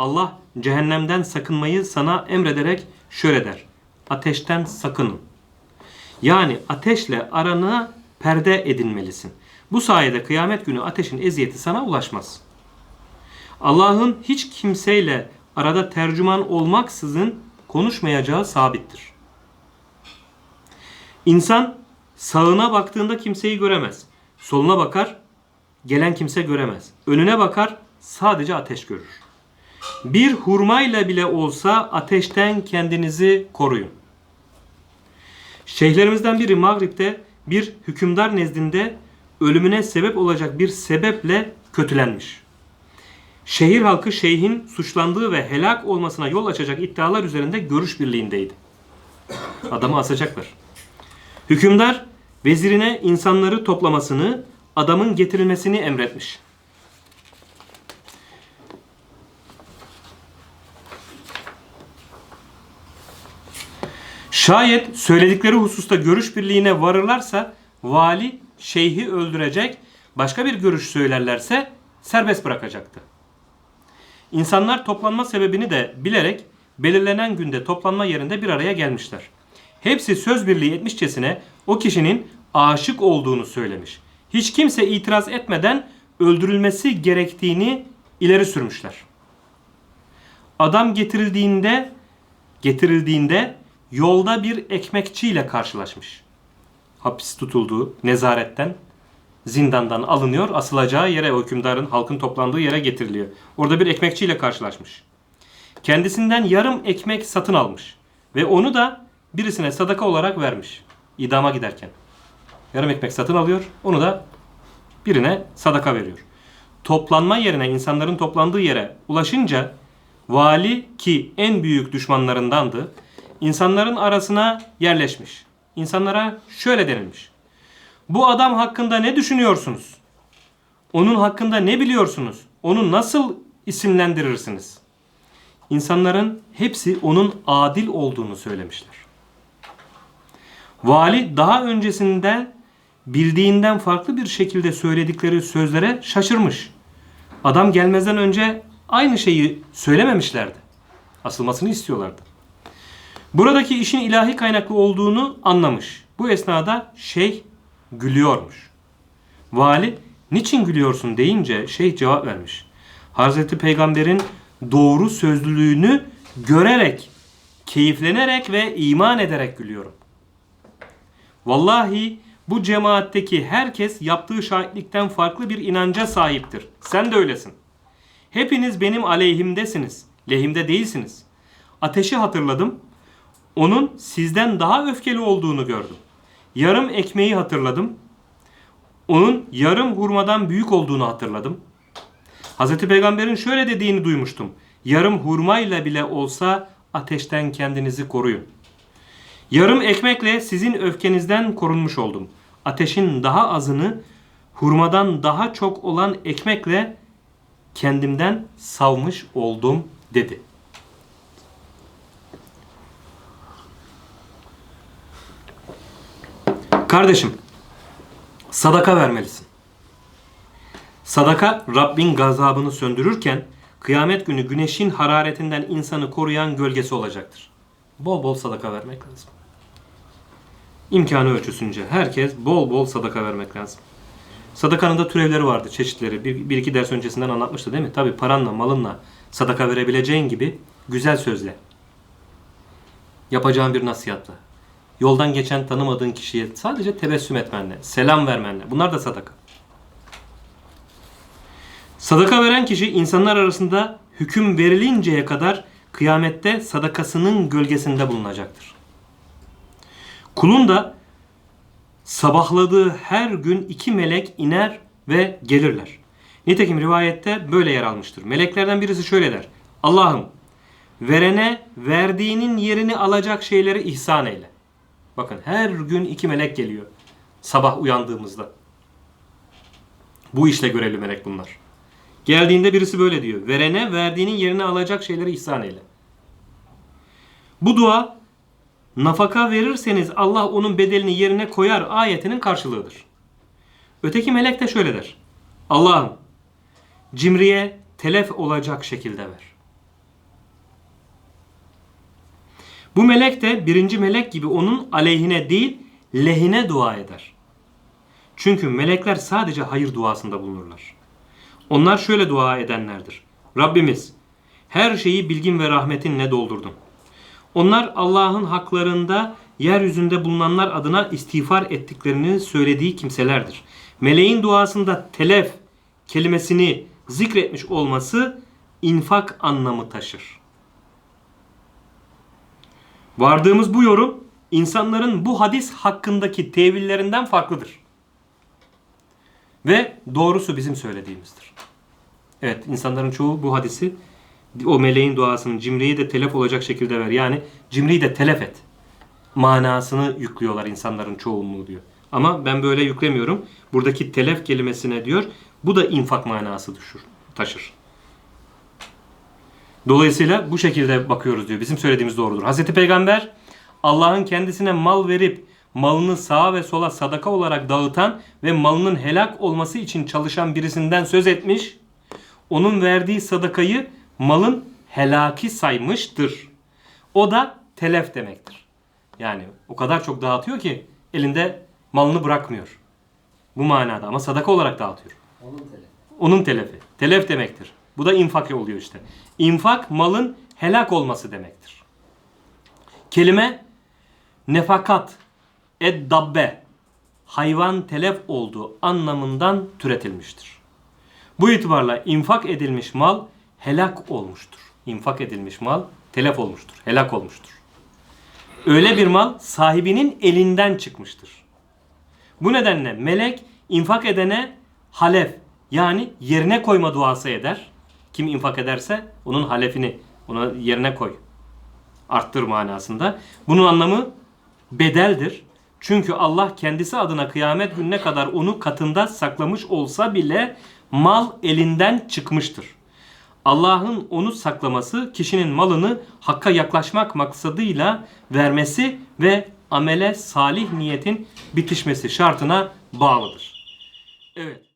Allah cehennemden sakınmayı sana emrederek şöyle der. Ateşten sakının. Yani ateşle arana perde edinmelisin. Bu sayede kıyamet günü ateşin eziyeti sana ulaşmaz. Allah'ın hiç kimseyle arada tercüman olmaksızın konuşmayacağı sabittir. İnsan sağına baktığında kimseyi göremez. Soluna bakar, gelen kimse göremez. Önüne bakar, sadece ateş görür. Bir hurmayla bile olsa ateşten kendinizi koruyun. Şeyhlerimizden biri Mağrip'te bir hükümdar nezdinde ölümüne sebep olacak bir sebeple kötülenmiş. Şehir halkı şeyhin suçlandığı ve helak olmasına yol açacak iddialar üzerinde görüş birliğindeydi. Adamı asacaklar. Hükümdar vezirine insanları toplamasını, adamın getirilmesini emretmiş. Şayet söyledikleri hususta görüş birliğine varırlarsa vali şeyhi öldürecek, başka bir görüş söylerlerse serbest bırakacaktı. İnsanlar toplanma sebebini de bilerek belirlenen günde toplanma yerinde bir araya gelmişler. Hepsi söz birliği etmişçesine o kişinin aşık olduğunu söylemiş. Hiç kimse itiraz etmeden öldürülmesi gerektiğini ileri sürmüşler. Adam getirildiğinde getirildiğinde yolda bir ekmekçiyle karşılaşmış. Hapis tutulduğu nezaretten, zindandan alınıyor, asılacağı yere, hükümdarın halkın toplandığı yere getiriliyor. Orada bir ekmekçiyle karşılaşmış. Kendisinden yarım ekmek satın almış ve onu da birisine sadaka olarak vermiş. İdama giderken. Yarım ekmek satın alıyor, onu da birine sadaka veriyor. Toplanma yerine, insanların toplandığı yere ulaşınca vali ki en büyük düşmanlarındandı, insanların arasına yerleşmiş. İnsanlara şöyle denilmiş. Bu adam hakkında ne düşünüyorsunuz? Onun hakkında ne biliyorsunuz? Onu nasıl isimlendirirsiniz? İnsanların hepsi onun adil olduğunu söylemişler. Vali daha öncesinde bildiğinden farklı bir şekilde söyledikleri sözlere şaşırmış. Adam gelmezden önce aynı şeyi söylememişlerdi. Asılmasını istiyorlardı. Buradaki işin ilahi kaynaklı olduğunu anlamış. Bu esnada şeyh gülüyormuş. Vali niçin gülüyorsun deyince şeyh cevap vermiş. Hazreti Peygamber'in doğru sözlülüğünü görerek, keyiflenerek ve iman ederek gülüyorum. Vallahi bu cemaatteki herkes yaptığı şahitlikten farklı bir inanca sahiptir. Sen de öylesin. Hepiniz benim aleyhimdesiniz. Lehimde değilsiniz. Ateşi hatırladım. Onun sizden daha öfkeli olduğunu gördüm. Yarım ekmeği hatırladım. Onun yarım hurmadan büyük olduğunu hatırladım. Hazreti Peygamber'in şöyle dediğini duymuştum. Yarım hurmayla bile olsa ateşten kendinizi koruyun. Yarım ekmekle sizin öfkenizden korunmuş oldum. Ateşin daha azını hurmadan daha çok olan ekmekle kendimden savmış oldum dedi. Kardeşim, sadaka vermelisin. Sadaka Rabbin gazabını söndürürken kıyamet günü güneşin hararetinden insanı koruyan gölgesi olacaktır. Bol bol sadaka vermek lazım. İmkanı ölçüsünce herkes bol bol sadaka vermek lazım. Sadakanın da türevleri vardı, çeşitleri. Bir, bir iki ders öncesinden anlatmıştı değil mi? Tabi paranla, malınla sadaka verebileceğin gibi güzel sözle. Yapacağın bir nasihatla. Yoldan geçen tanımadığın kişiye sadece tebessüm etmenle, selam vermenle. Bunlar da sadaka. Sadaka veren kişi insanlar arasında hüküm verilinceye kadar kıyamette sadakasının gölgesinde bulunacaktır. Kulun da sabahladığı her gün iki melek iner ve gelirler. Nitekim rivayette böyle yer almıştır. Meleklerden birisi şöyle der. Allah'ım verene verdiğinin yerini alacak şeyleri ihsan eyle. Bakın her gün iki melek geliyor. Sabah uyandığımızda. Bu işle görevli melek bunlar. Geldiğinde birisi böyle diyor. Verene verdiğinin yerini alacak şeyleri ihsan eyle. Bu dua nafaka verirseniz Allah onun bedelini yerine koyar ayetinin karşılığıdır. Öteki melek de şöyle der. Allah'ım cimriye telef olacak şekilde ver. Bu melek de birinci melek gibi onun aleyhine değil lehine dua eder. Çünkü melekler sadece hayır duasında bulunurlar. Onlar şöyle dua edenlerdir. Rabbimiz her şeyi bilgin ve rahmetinle doldurdun. Onlar Allah'ın haklarında yeryüzünde bulunanlar adına istiğfar ettiklerini söylediği kimselerdir. Meleğin duasında telef kelimesini zikretmiş olması infak anlamı taşır. Vardığımız bu yorum insanların bu hadis hakkındaki tevillerinden farklıdır. Ve doğrusu bizim söylediğimizdir. Evet insanların çoğu bu hadisi o meleğin duasını cimriyi de telef olacak şekilde ver. Yani cimriyi de telef et. Manasını yüklüyorlar insanların çoğunluğu diyor. Ama ben böyle yüklemiyorum. Buradaki telef kelimesine diyor bu da infak manası düşür, taşır. Dolayısıyla bu şekilde bakıyoruz diyor. Bizim söylediğimiz doğrudur. Hazreti Peygamber Allah'ın kendisine mal verip malını sağa ve sola sadaka olarak dağıtan ve malının helak olması için çalışan birisinden söz etmiş. Onun verdiği sadakayı malın helaki saymıştır. O da telef demektir. Yani o kadar çok dağıtıyor ki elinde malını bırakmıyor. Bu manada ama sadaka olarak dağıtıyor. Onun tele. Onun telefi. Telef demektir. Bu da infak oluyor işte. İnfak malın helak olması demektir. Kelime nefakat, eddabbe, hayvan telef olduğu anlamından türetilmiştir. Bu itibarla infak edilmiş mal helak olmuştur. İnfak edilmiş mal telef olmuştur, helak olmuştur. Öyle bir mal sahibinin elinden çıkmıştır. Bu nedenle melek infak edene halef yani yerine koyma duası eder. Kim infak ederse onun halefini ona yerine koy. Arttır manasında. Bunun anlamı bedeldir. Çünkü Allah kendisi adına kıyamet gününe kadar onu katında saklamış olsa bile mal elinden çıkmıştır. Allah'ın onu saklaması kişinin malını hakka yaklaşmak maksadıyla vermesi ve amele salih niyetin bitişmesi şartına bağlıdır. Evet.